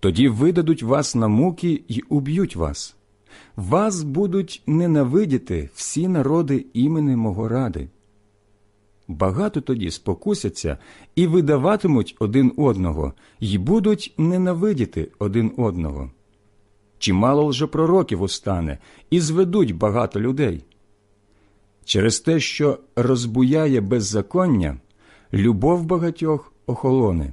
Тоді видадуть вас на муки й уб'ють вас. Вас будуть ненавидіти всі народи імени мого ради. Багато тоді спокусяться і видаватимуть один одного, й будуть ненавидіти один одного. Чимало лжепророків устане, і зведуть багато людей. Через те, що розбуяє беззаконня, любов багатьох охолоне.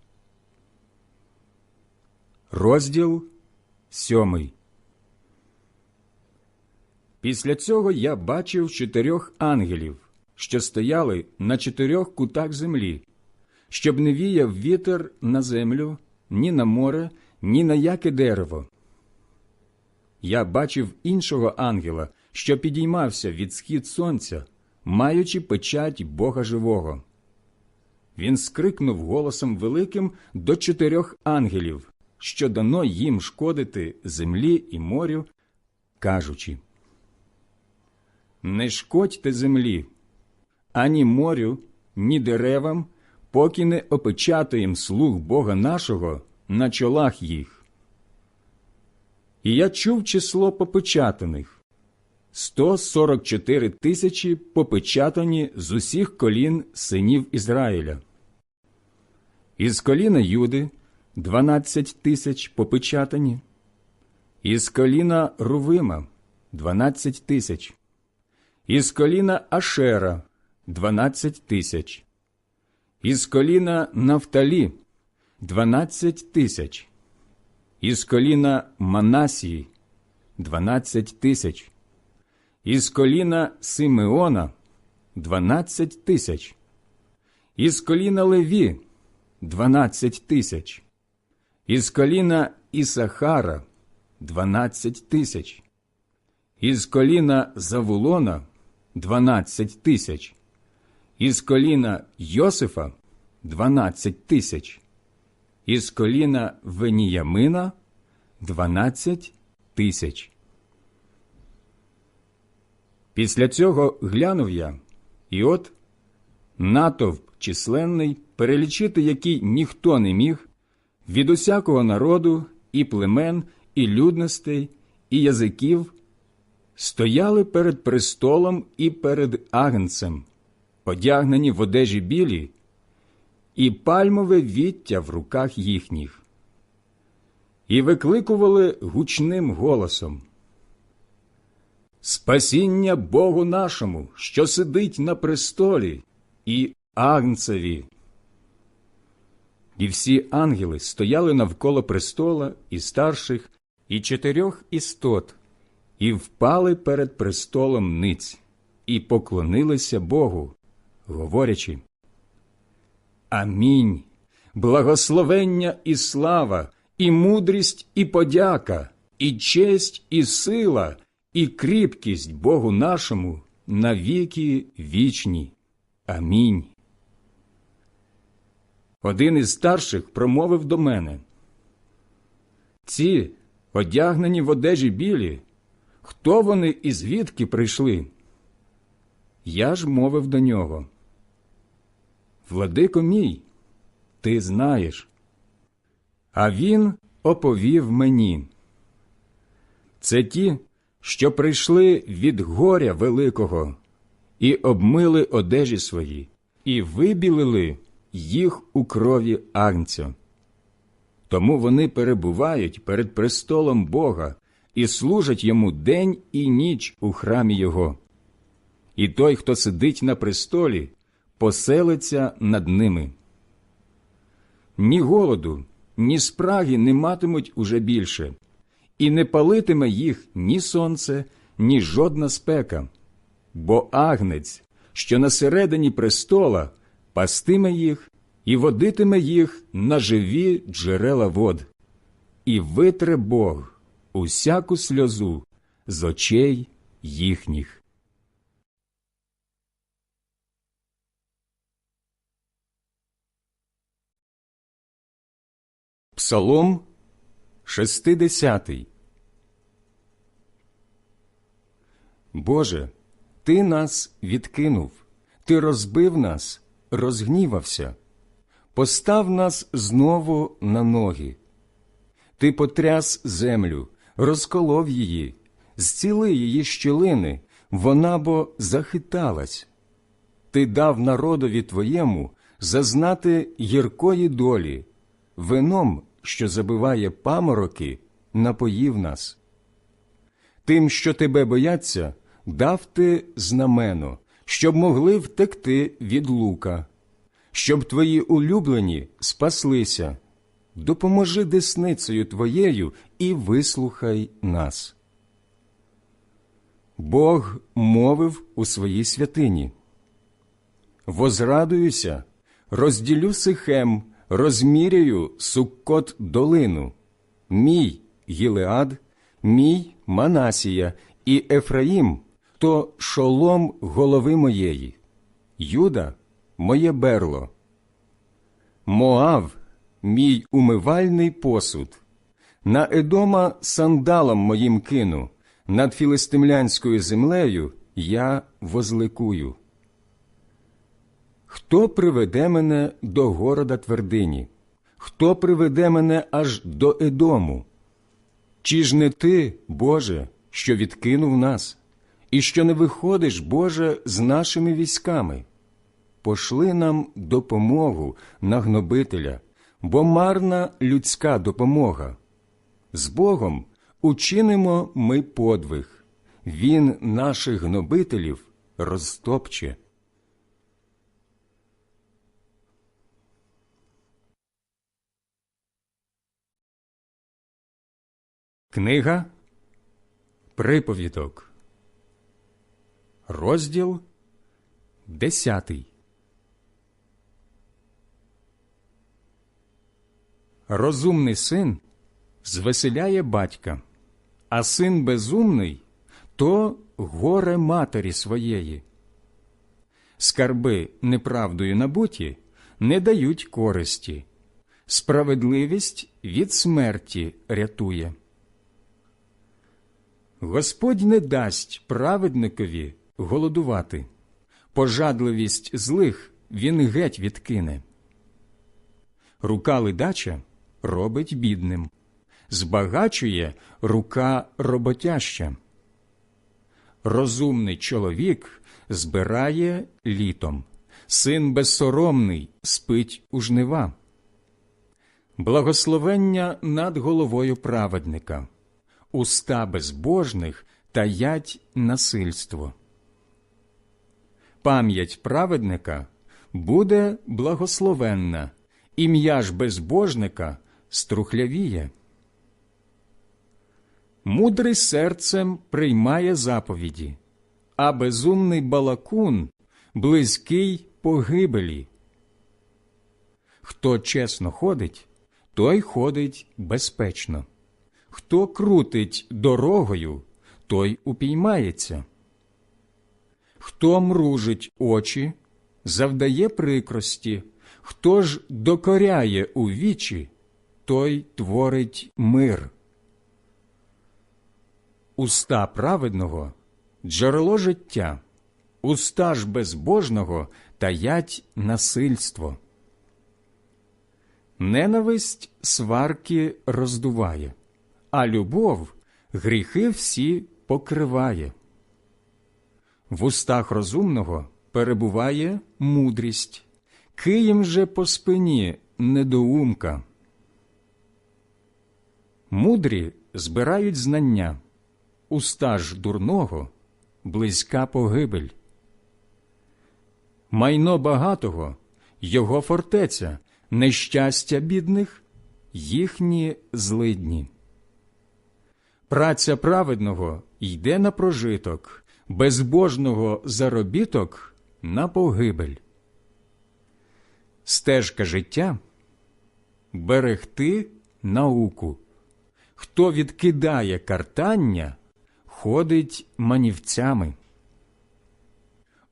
Розділ сьомий. Після цього я бачив чотирьох ангелів, що стояли на чотирьох кутах землі, щоб не віяв вітер на землю, ні на море, ні на яке дерево. Я бачив іншого ангела, що підіймався від схід сонця, маючи печать Бога живого. Він скрикнув голосом великим до чотирьох ангелів, що дано їм шкодити землі і морю, кажучи Не шкодьте землі, ані морю, ні деревам, поки не опечатаєм слуг Бога нашого на чолах їх. І я чув число попечатаних 144 тисячі попечатані з усіх колін синів Ізраїля. Із коліна Юди 12 тисяч попечатані, із коліна Рувима 12 тисяч, із коліна Ашера 12 тисяч, із коліна Нафталі 12 тисяч, із коліна Манасії 12 тисяч, із коліна Симеона 12 тисяч, із коліна Леві дванадцять тисяч, із коліна Ісахара дванадцять тисяч, із коліна Завулона дванадцять тисяч, із коліна Йосифа дванадцять тисяч, із коліна Веніямина дванадцять тисяч. Після цього глянув я, і от натовп численний, перелічити який ніхто не міг, від усякого народу, і племен, і людностей, і язиків, стояли перед престолом і перед агнцем, одягнені в одежі білі, і пальмове віття в руках їхніх. і викликували гучним голосом. Спасіння Богу нашому, що сидить на престолі, і Агнцеві. І всі ангели стояли навколо престола і старших, і чотирьох істот, і впали перед престолом ниць, і поклонилися Богу, говорячи. Амінь. Благословення і слава, і мудрість, і подяка, і честь, і сила, і кріпкість Богу нашому на віки вічні. Амінь. Один із старших промовив до мене. Ці, одягнені в одежі білі, хто вони і звідки прийшли? Я ж мовив до нього. Владико мій, ти знаєш. А він оповів мені. Це ті, що прийшли від горя великого, і обмили одежі свої, і вибілили їх у крові агнця. Тому вони перебувають перед престолом Бога і служать йому день і ніч у храмі Його. І той, хто сидить на престолі, поселиться над ними. Ні голоду, ні спраги не матимуть уже більше, і не палитиме їх ні сонце, ні жодна спека, бо агнець, що на середині престола, пастиме їх і водитиме їх на живі джерела вод, і витре Бог усяку сльозу з очей їхніх. Псалом 60 Боже, Ти нас відкинув, Ти розбив нас, розгнівався, постав нас знову на ноги. Ти потряс землю, розколов її, зціли її щілини, вона бо захиталась. Ти дав народові твоєму зазнати гіркої долі, вином, що забиває памороки, напоїв нас. Тим, що тебе бояться, дав ти знамено, щоб могли втекти від лука, щоб твої улюблені спаслися. Допоможи десницею твоєю і вислухай нас. Бог мовив у своїй святині. Возрадуюся, розділю сихем, розміряю суккот долину, мій Гілеад, мій Манасія і Ефраїм то шолом голови моєї, Юда моє берло, Моав мій умивальний посуд, на Едома сандалом моїм кину, над філистимлянською землею я возликую. Хто приведе мене до города твердині? Хто приведе мене аж до Едому? Чи ж не ти, Боже, що відкинув нас, і що не виходиш, Боже, з нашими військами? Пошли нам допомогу на гнобителя, бо марна людська допомога. З Богом учинимо ми подвиг, Він наших гнобителів розтопче. Книга Приповідок, розділ десятий. Розумний син звеселяє батька, а син безумний то горе матері своєї. Скарби неправдою набуті не дають користі, справедливість від смерті рятує. Господь не дасть праведникові голодувати, пожадливість злих він геть відкине. Рука ледача робить бідним, збагачує рука роботяща. Розумний чоловік збирає літом, син безсоромний спить у жнива. Благословення над головою праведника, уста безбожних таять насильство. Пам'ять праведника буде благословенна, ім'я ж безбожника струхлявіє. Мудрий серцем приймає заповіді, а безумний балакун близький погибелі. Хто чесно ходить, той ходить безпечно. Хто крутить дорогою, той упіймається. Хто мружить очі, завдає прикрості, хто ж докоряє у вічі, той творить мир. Уста праведного джерело життя, уста ж безбожного таять насильство. Ненависть сварки роздуває, а любов гріхи всі покриває. В устах розумного перебуває мудрість, києм же по спині недоумка. Мудрі збирають знання, уста ж дурного близька погибель. Майно багатого його фортеця, нещастя бідних їхні злидні. Праця праведного йде на прожиток, безбожного заробіток на погибель. Стежка життя берегти науку. Хто відкидає картання, ходить манівцями.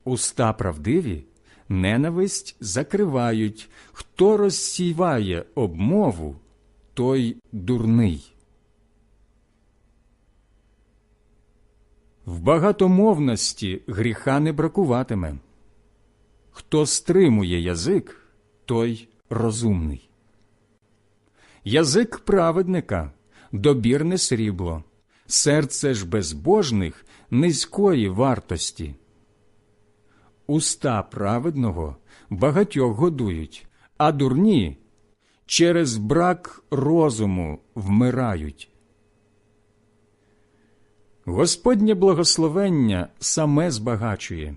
Уста правдиві ненависть закривають, хто розсіває обмову, той дурний. В багатомовності гріха не бракуватиме. Хто стримує язик, той розумний. Язик праведника добірне срібло, серце ж безбожних низької вартості. Уста праведного багатьох годують, а дурні через брак розуму вмирають. Господнє благословення саме збагачує,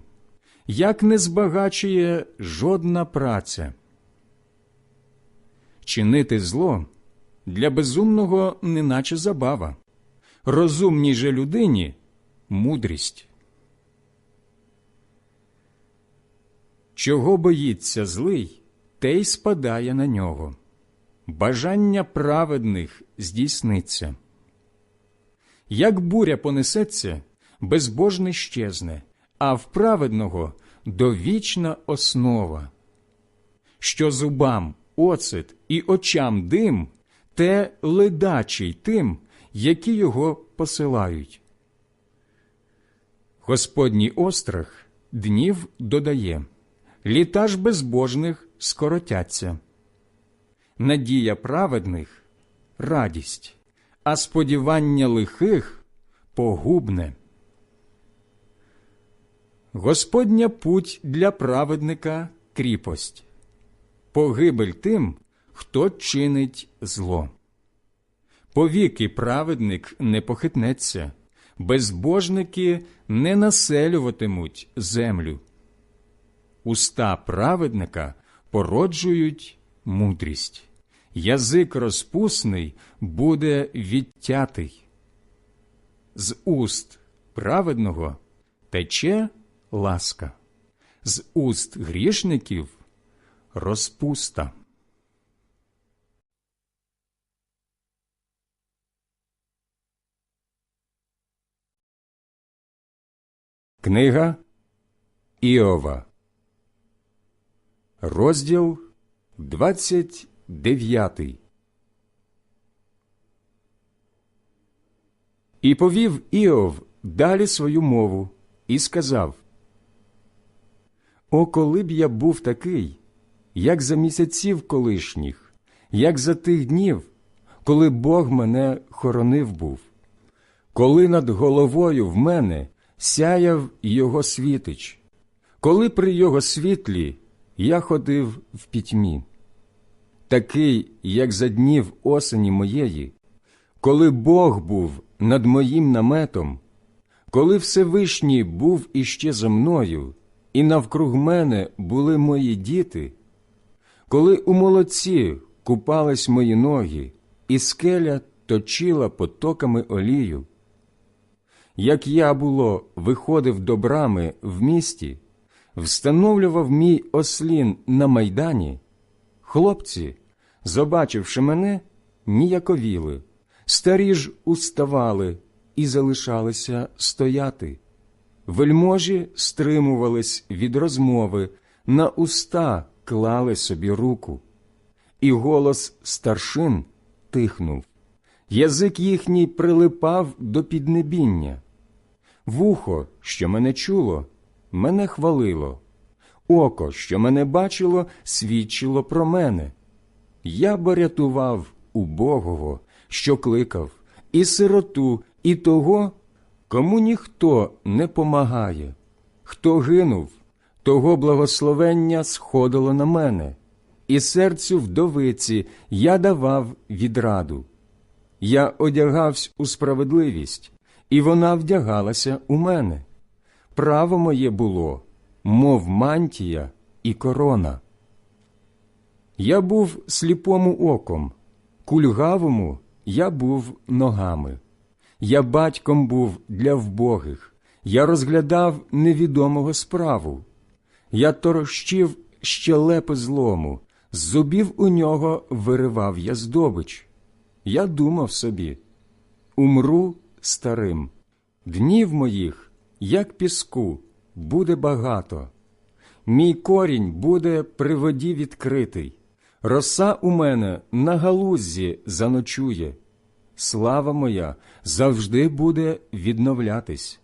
як не збагачує жодна праця. Чинити зло для безумного неначе забава, розумній же людині мудрість. Чого боїться злий, те й спадає на нього. Бажання праведних здійсниться. Як буря понесеться, безбожний щезне, а в праведного довічна основа. Що зубам оцет і очам дим, те ледачий тим, які його посилають. Господній острах днів додає, літа ж безбожних скоротяться. Надія праведних радість, а сподівання лихих погубне. Господня путь для праведника кріпость, погибель тим, хто чинить зло. Повіки праведник не похитнеться, безбожники не населюватимуть землю. Уста праведника породжують мудрість, язик розпусний буде відтятий. З уст праведного тече ласка, з уст грішників розпуста. Книга Іова, розділ 29 І повів Іов далі свою мову і сказав О, коли б я був такий, як за місяців колишніх, як за тих днів, коли Бог мене хоронив був, коли над головою в мене сяяв його світич, коли при його світлі я ходив в пітьмі. Такий, як за днів осені моєї, коли Бог був над моїм наметом, коли Всевишній був іще за мною, і навкруг мене були мої діти, коли у молоці купались мої ноги, і скеля точила потоками олію, як я було виходив до брами в місті, встановлював мій ослін на майдані, хлопці, побачивши мене, ніяковіли, старі ж уставали і залишалися стояти. Вельможі стримувались від розмови, на уста клали собі руку, і голос старшин тихнув. Язик їхній прилипав до піднебіння. Вухо, що мене чуло, мене хвалило, око, що мене бачило, свідчило про мене. Я бо рятував убогого, що кликав, і сироту, і того, кому ніхто не помагає. Хто гинув, того благословення сходило на мене, і серцю вдовиці я давав відраду. Я одягався у справедливість, і вона вдягалася у мене. Право моє було, мов мантія і корона. Я був сліпому оком, кульгавому я був ногами. Я батьком був для вбогих, я розглядав невідомого справу. Я торощив щелепи злому, з зубів у нього виривав я здобич. Я думав собі умру старим, днів моїх, як піску, буде багато. Мій корінь буде при воді відкритий, роса у мене на галуззі заночує. Слава моя завжди буде відновлятись.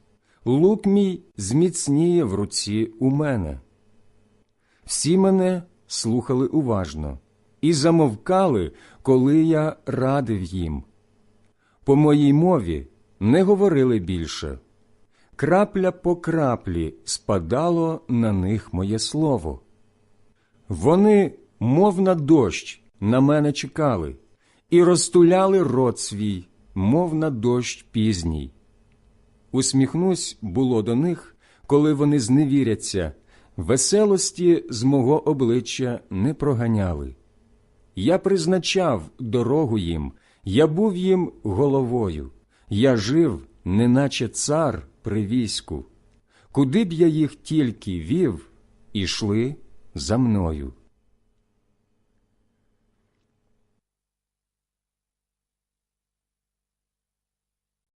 Лук мій зміцніє в руці у мене. Всі мене слухали уважно і замовкали, коли я радив їм. По моїй мові не говорили більше. Крапля по краплі спадало на них моє слово. Вони, мов на дощ, на мене чекали і розтуляли рот свій, мов на дощ пізній. Усміхнусь було до них, коли вони зневіряться, веселості з мого обличчя не проганяли. Я призначав дорогу їм, я був їм головою, я жив, неначе цар при війську. Куди б я їх тільки вів, ішли за мною.